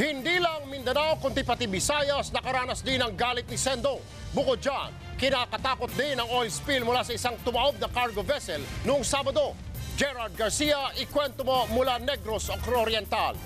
Hindi lang Mindanao kundi pati Visayas nakaranas din ng galit ni Sendo. Bukod dyan, kinakatakot din ang oil spill mula sa isang tumaob na cargo vessel noong Sabado. Gerard Garcia, ikwento mo mula Negros Oriental.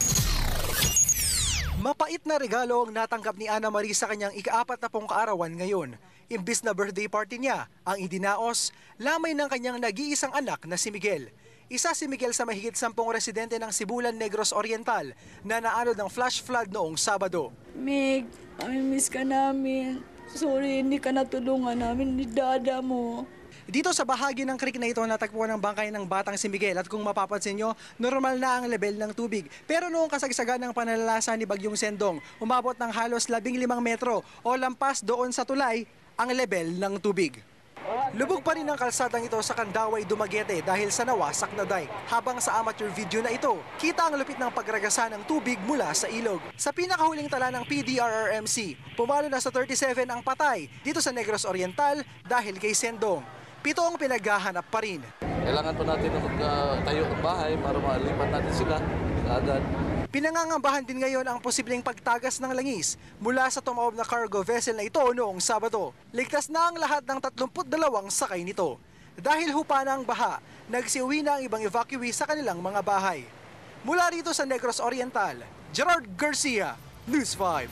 Mapait na regalo ang natanggap ni Ana Marie sa kanyang ikaapat na pong kaarawan ngayon. Imbis na birthday party niya, ang idinaos, lamay ng kanyang nag-iisang anak na si Miguel. Isa si Miguel sa mahigit sampung residente ng Sibulan Negros Oriental na naano ng flash flood noong Sabado. Meg, I miss ka namin. Sorry, hindi ka natulungan namin ni dada mo. Dito sa bahagi ng creek na ito natagpuan ng bangkay ng batang si Miguel at kung mapapansin nyo, normal na ang level ng tubig. Pero noong kasagsagan ng panalasa ni Bagyong Sendong, umabot ng halos 15 metro o lampas doon sa tulay ang level ng tubig. Lubog pa rin ang kalsadang ito sa Kandaway, Dumaguete dahil sa nawasak na dike. Habang sa amateur video na ito, kita ang lupit ng pagragasa ng tubig mula sa ilog. Sa pinakahuling tala ng PDRRMC, pumalo na sa 37 ang patay dito sa Negros Oriental dahil kay Sendong. Pito ang pinaghahanap pa rin. Kailangan pa natin na magtayo ng bahay para malipat natin sila agad. Pinangangambahan din ngayon ang posibleng pagtagas ng langis mula sa tumaob na cargo vessel na ito noong Sabado. Ligtas na ang lahat ng 32 sakay nito. Dahil hupa na ang baha, nagsiuwi na ang ibang evacuee sa kanilang mga bahay. Mula rito sa Negros Oriental, Gerard Garcia, News 5.